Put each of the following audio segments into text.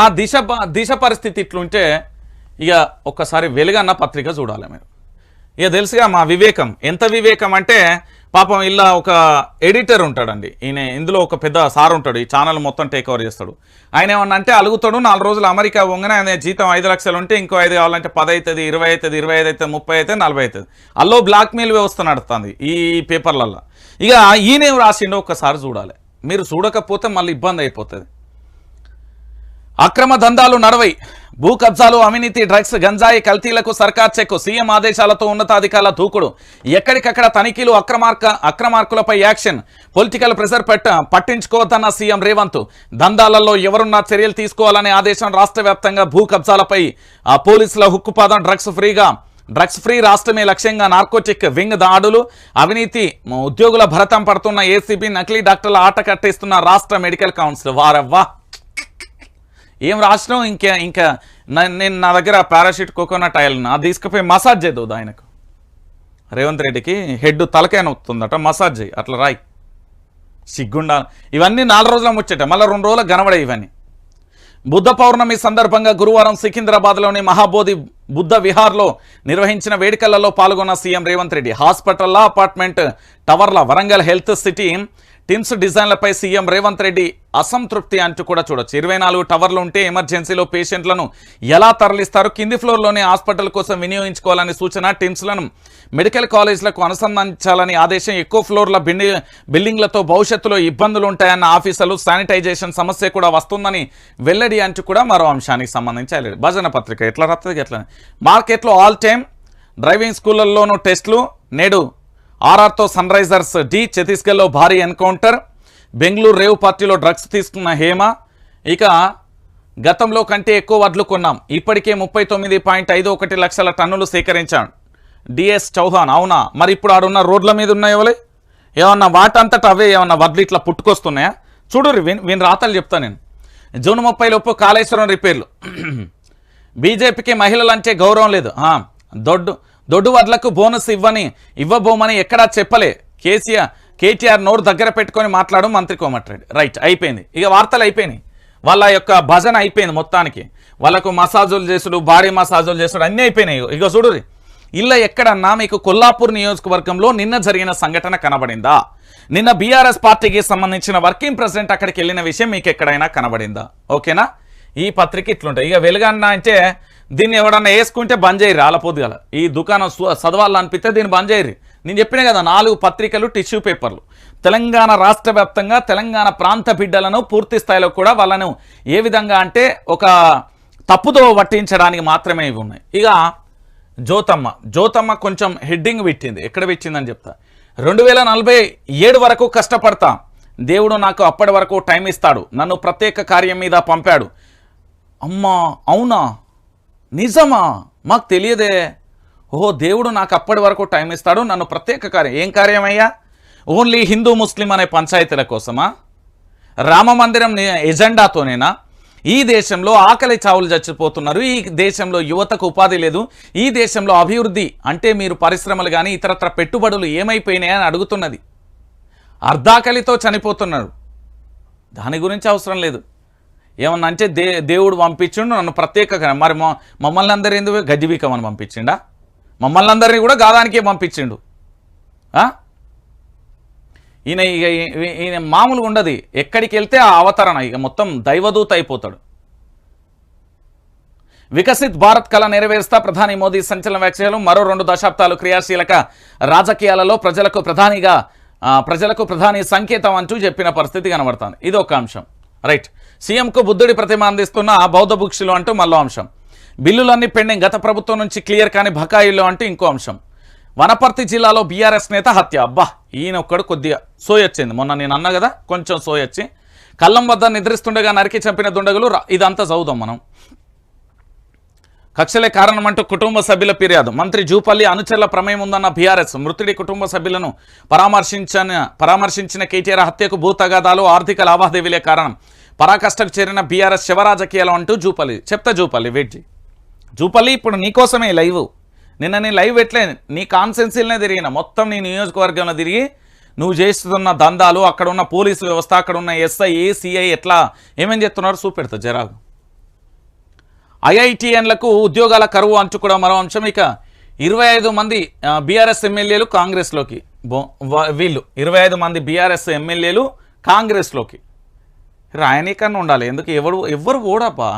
ఆ దిశ ప- దిశ పరిస్థితి ఇట్లుంటే ఇక ఒక్కసారి వెలుగన్న పత్రిక చూడాలి మీరు. ఇక తెలుసుగా మా వివేకం. ఎంత వివేకం అంటే పాపం ఇలా ఒక ఎడిటర్ ఉంటాడండి. ఈయన ఇందులో ఒక పెద్ద సార్ ఉంటాడు. ఈ ఛానల్ మొత్తం టేక్ ఓవర్ చేస్తాడు. ఆయన ఏమన్నా అంటే అలుగుతాడు నాలుగు రోజులు అమెరికా పోగానే ఆయన జీతం ఐదు లక్షలు ఉంటే ఇంకో ఐదు కావాలంటే పది అవుతుంది ఇరవై అవుతుంది ఇరవై ఐదు అవుతుంది ముప్పై అవుతుంది నలభై అవుతుంది అల్లో బ్లాక్ మెయిల్ వ్యవస్థ నడుస్తుంది ఈ పేపర్లలో ఇక ఈయనేం రాసిండో ఒక్కసారి చూడాలి. మీరు చూడకపోతే మళ్ళీ ఇబ్బంది అయిపోతుంది. అక్రమ దందాలు నడవై. భూ కబ్జాలు అవినీతి డ్రగ్స్ గంజాయి కల్తీలకు సర్కార్ చెక్ సీఎం ఆదేశాలతో ఉన్నతాధికారుల దూకుడు. ఎక్కడికక్కడ తనిఖీలు అక్రమార్క అక్రమార్కులపై యాక్షన్. పొలిటికల్ ప్రెషర్ పెట్ట పట్టించుకోవద్దన్న సీఎం రేవంత్. దందాలలో ఎవరున్నా చర్యలు తీసుకోవాలనే ఆదేశం రాష్ట్ర వ్యాప్తంగా భూ కబ్జాలపై. ఆ పోలీసుల హుక్కుపాదం డ్రగ్స్ ఫ్రీగా. డ్రగ్స్ ఫ్రీ రాష్ట్రమే లక్ష్యంగా నార్కోటిక్ వింగ్ దాడులు అవినీతి ఉద్యోగుల భరతం పడుతున్న ఏసీబీ నకిలీ డాక్టర్ల ఆట కట్టేస్తున్న రాష్ట్ర మెడికల్ కౌన్సిల్. వారవ్వా. ఏం రాసినావు ఇంకా ఇంకా నేను నా దగ్గర పారాషూట్ కోకోనట్ ఆయిల్ నా తీసుకుపోయి మసాజ్ చేద్దు ఆయనకు. రేవంత్ రెడ్డికి హెడ్ తలకాయ నొత్తుందట మసాజ్ చేయి అట్లా రాయి. సిగ్గుండా ఇవన్నీ నాలుగు రోజుల ముచ్చట మళ్ళీ రెండు రోజుల గనబడే ఇవన్నీ. బుద్ధ పౌర్ణమి సందర్భంగా గురువారం సికింద్రాబాద్లోని మహాబోధి బుద్ధ విహార్లో నిర్వహించిన వేడుకలలో పాల్గొన్న సీఎం రేవంత్ రెడ్డి హాస్పిటల్లా అపార్ట్మెంట్ టవర్ల వరంగల్ హెల్త్ సిటీ టిమ్స్ డిజైన్లపై సీఎం రేవంత్ రెడ్డి అసంతృప్తి అంటూ కూడా చూడొచ్చు. ఇరవై నాలుగు టవర్లు ఉంటే ఎమర్జెన్సీలో పేషెంట్లను ఎలా తరలిస్తారు కింది ఫ్లోర్లోనే హాస్పిటల్ కోసం వినియోగించుకోవాలని సూచన టిమ్స్లను మెడికల్ కాలేజ్లకు అనుసంధానించాలని ఆదేశం. ఎక్కువ ఫ్లోర్ల బిల్డింగ్ బిల్డింగ్లతో భవిష్యత్తులో ఇబ్బందులు ఉంటాయన్న ఆఫీసర్లు శానిటైజేషన్ సమస్య కూడా వస్తుందని వెల్లడి అంటూ కూడా మరో అంశానికి సంబంధించి భజన పత్రిక ఎట్లా రత్తది? ఎట్లా? మార్కెట్లో ఆల్ టైమ్ డ్రైవింగ్ స్కూళ్ళల్లోనూ టెస్టులు నేడు ఆర్ఆర్తో సన్ రైజర్స్ డి ఛత్తీస్గఢ్లో భారీ ఎన్కౌంటర్. బెంగళూరు రేవ్ పార్టీలో డ్రగ్స్ తీసుకున్న హేమ. ఇక గతంలో కంటే ఎక్కువ వడ్లు కొన్నాం. ఇప్పటికే ముప్పై తొమ్మిది పాయింట్ ఐదు ఒకటి లక్షల టన్నులు సేకరించాం. డిఎస్ చౌహాన్ అవునా? మరి ఇప్పుడు ఆడున్న రోడ్ల మీద ఉన్నాయోలే ఏమన్నా వాటంతట అవే ఏమన్నా వడ్లు ఇట్లా పుట్టుకొస్తున్నాయా? చూడు విన్ రాతలు చెప్తా నేను. జూన్ ముప్పై లోపు కాళేశ్వరం రిపేర్లు. బీజేపీకి మహిళలంటే గౌరవం లేదు. దొడ్డు దొడ్డు వడ్లకు బోనస్ ఇవ్వని ఇవ్వబోమని ఎక్కడా చెప్పలే. కేసీఆర్ కేటీఆర్ నోరు దగ్గర పెట్టుకొని మాట్లాడు మంత్రి కోమటిరెడ్డి. రైట్ అయిపోయింది. ఇక వార్తలు అయిపోయినాయి. వాళ్ళ యొక్క భజన అయిపోయింది మొత్తానికి. వాళ్ళకు మసాజులు చేసుడు భారీ మసాజులు చేసుడు అన్నీ అయిపోయినాయి. ఇక చూడు ఇళ్ళ ఎక్కడన్నా మీకు కొల్లాపూర్ నియోజకవర్గంలో నిన్న జరిగిన సంఘటన కనబడిందా? నిన్న బీఆర్ఎస్ పార్టీకి సంబంధించిన వర్కింగ్ ప్రెసిడెంట్ అక్కడికి వెళ్ళిన విషయం మీకు ఎక్కడైనా కనబడిందా? ఓకేనా? ఈ పత్రిక ఇట్లుంటాయి ఇక వెలుగన్నా అంటే దీన్ని ఎవడన్నా వేసుకుంటే బంద్ చేయరు ఆలపోద్దుగల ఈ దుకాణం చదవాలనిపిస్తే దీన్ని బంద్ చేయరు. నేను చెప్పిన కదా నాలుగు పత్రికలు టిష్యూ పేపర్లు. తెలంగాణ రాష్ట్ర వ్యాప్తంగా తెలంగాణ ప్రాంత బిడ్డలను పూర్తి స్థాయిలో కూడా వాళ్ళను ఏ విధంగా అంటే ఒక తప్పుదో పట్టించడానికి మాత్రమే ఇవి ఉన్నాయి. ఇక జ్యోతమ్మ. జ్యోతమ్మ కొంచెం హెడ్డింగ్ పెట్టింది. ఎక్కడ పెట్టిందని చెప్తా. రెండు వేల నలభై ఏడు వరకు కష్టపడతా. దేవుడు నాకు అప్పటి వరకు టైం ఇస్తాడు. నన్ను ప్రత్యేక కార్యం మీద పంపాడు. అమ్మా అవునా? నిజమా? మాకు తెలియదే. ఓహో దేవుడు నాకు అప్పటి వరకు టైం ఇస్తాడు. నన్ను ప్రత్యేక కార్యం ఏం కార్యమయ్యా? ఓన్లీ హిందూ ముస్లిం అనే పంచాయతీల కోసమా? రామ మందిరం ఎజెండాతోనేనా? ఈ దేశంలో ఆకలి చావులు చచ్చిపోతున్నారు. ఈ దేశంలో యువతకు ఉపాధి లేదు. ఈ దేశంలో అభివృద్ధి అంటే మీరు పరిశ్రమలు కానీ ఇతరత్ర పెట్టుబడులు ఏమైపోయినాయని అడుగుతున్నది. అర్ధాకలితో చనిపోతున్నారు. దాని గురించి అవసరం లేదు. ఏమన్నా అంటే దే దేవుడు పంపించిండు నన్ను ప్రత్యేకంగా మరి మమ్మల్ని అందరూ ఎందుకు గజ్జిబీకమని పంపించిండా? మమ్మల్ని అందరినీ కూడా గాదానికే పంపించిండు. ఈయన ఇక ఈయన మామూలుగా ఉండదు. ఎక్కడికి వెళ్తే ఆ అవతరణ ఇక మొత్తం దైవదూత అయిపోతాడు. వికసిత్ భారత్ కళ నెరవేరుస్తా ప్రధాని మోదీ సంచలన వ్యాఖ్యలు మరో రెండు దశాబ్దాలు క్రియాశీలక రాజకీయాలలో ప్రజలకు ప్రధానిగా ప్రజలకు ప్రధాని సంకేతం అంటూ చెప్పిన పరిస్థితి కనబడుతుంది. ఇది ఒక అంశం. రైట్. సీఎంకు బుద్ధుడి ప్రతిమ అందిస్తున్న బౌద్ధ భుక్షులు అంటూ మళ్ళో అంశం. బిల్లులన్నీ పెండింగ్ గత ప్రభుత్వం నుంచి క్లియర్ కాని బకాయిలు అంటూ ఇంకో అంశం. వనపర్తి జిల్లాలో బీఆర్ఎస్ నేత హత్య. అబ్బా ఈయన ఒక్కడు కొద్దిగా సోయొచ్చింది మొన్న నేను అన్నా కదా కొంచెం సోయొచ్చి కళ్ళం వద్ద నిద్రిస్తుండగా నరికి చంపిన దుండగులు ఇదంతా చదువుదాం మనం. కక్షలే కారణమంటూ కుటుంబ సభ్యుల ఫిర్యాదు. మంత్రి జూపల్లి అనుచరుల ప్రమేయం ఉందన్న బీఆర్ఎస్. మృతుడి కుటుంబ సభ్యులను పరామర్శించిన పరామర్శించిన కేటీఆర్ హత్యకు భూతగాదాలు ఆర్థిక లావాదేవీలే కారణం. పరాకష్టకు చేరిన బీఆర్ఎస్ శివరాజకీయాలు అంటూ జూపల్లి చెప్తా జూపల్లి వెడ్జి. జూపల్లి ఇప్పుడు నీకోసమే లైవ్. నిన్న నేను లైవ్ పెట్టలే నీ కాన్సెన్సీలనే తిరిగిన. మొత్తం నీ నియోజకవర్గంలో తిరిగి నువ్వు చేస్తున్న దందాలు అక్కడ ఉన్న పోలీసు వ్యవస్థ అక్కడ ఉన్న ఎస్ఐ సిఐ ఎట్లా ఏమేం చెప్తున్నారు చూపెడతా జరాగు. ఐఐటిఎన్లకు ఉద్యోగాల కరువు అంటూ కూడా మరో అంశం. ఇక ఇరవై ఐదు మంది బీఆర్ఎస్ ఎమ్మెల్యేలు కాంగ్రెస్లోకి. వీళ్ళు ఇరవై ఐదు మంది బీఆర్ఎస్ ఎమ్మెల్యేలు కాంగ్రెస్లోకి. రాయనీకన్నా ఉండాలి. ఎందుకు? ఎవరు ఎవ్వరు ఓడపా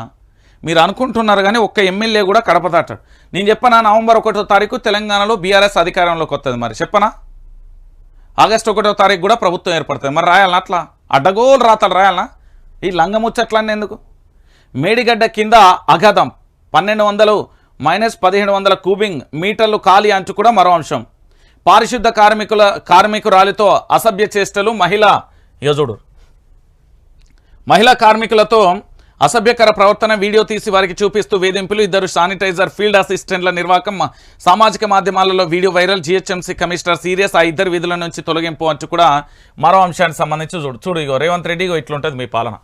మీరు అనుకుంటున్నారు కానీ ఒక్క ఎమ్మెల్యే కూడా కడప దాటాడు. నేను చెప్పనా? నవంబర్ ఒకటో తారీఖు తెలంగాణలో బీఆర్ఎస్ అధికారంలోకి వస్తుంది మరి. చెప్పనా? ఆగస్టు ఒకటో తారీఖు కూడా ప్రభుత్వం ఏర్పడుతుంది. మరి రాయాలనా అట్లా? అడ్డగోలు రాతాడు రాయాలనా? ఈ లంగముచ్చట్లన్నీ ఎందుకు? మేడిగడ్డ కింద అగాధం. పన్నెండు వందలు మైనస్ పదిహేడు వందల కూబింగ్ మీటర్లు ఖాళీ అంటూ కూడా మరో అంశం. పారిశుద్ధ కార్మికుల కార్మికురాలితో అసభ్య చేష్టలు మహిళ యజుడు మహిళా కార్మికులతో అసభ్యకర ప్రవర్తన వీడియో తీసి వారికి చూపిస్తూ వేధింపులు ఇద్దరు శానిటైజర్ ఫీల్డ్ అసిస్టెంట్ల నిర్వాహకం సామాజిక మాధ్యమాలలో video viral GHMC commissioner serious ఆ ఇద్దరు విధుల నుంచి తొలగింపు అంటూ కూడా మరో అంశానికి సంబంధించి చూడు. చూడు ఇగో రేవంత్ రెడ్డి ఇగో ఇట్లుంటుంది మీ పాలన.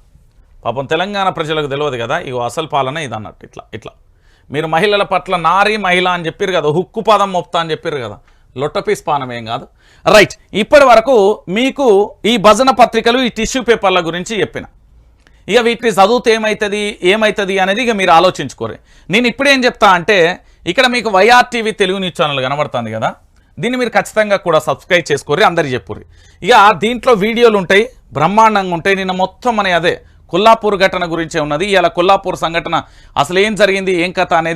పాపం తెలంగాణ ప్రజలకు తెలియదు కదా ఇగో అసలు పాలన ఇది అన్నట్టు ఇట్లా ఇట్లా. మీరు మహిళల పట్ల నారీ మహిళ అని చెప్పారు కదా హుక్కు పాదం మోపుతా అని చెప్పారు కదా లొట్టపీస్ పానం ఏం కాదు. రైట్ ఇప్పటి వరకు మీకు ఈ భజన పత్రికలు ఈ టిష్యూ పేపర్ల గురించి చెప్పిన. ఇక వీటిని చదువుతే ఏమవుతుంది ఏమవుతుంది అనేది ఇక మీరు ఆలోచించుకోరు. నేను ఇప్పుడేం చెప్తా అంటే ఇక్కడ మీకు YR TV Telugu news channel కనబడుతుంది కదా దీన్ని మీరు ఖచ్చితంగా కూడా సబ్స్క్రైబ్ చేసుకోరు అందరు చెప్పుర్రి. ఇక దీంట్లో వీడియోలు ఉంటాయి బ్రహ్మాండంగా ఉంటాయి నిన్న మొత్తం మన అదే. కొల్లాపూర్ ఘటన గురించే ఉన్నది. ఇలా కొల్లాపూర్ సంఘటన అసలు ఏం జరిగింది? ఏం కథ అనేది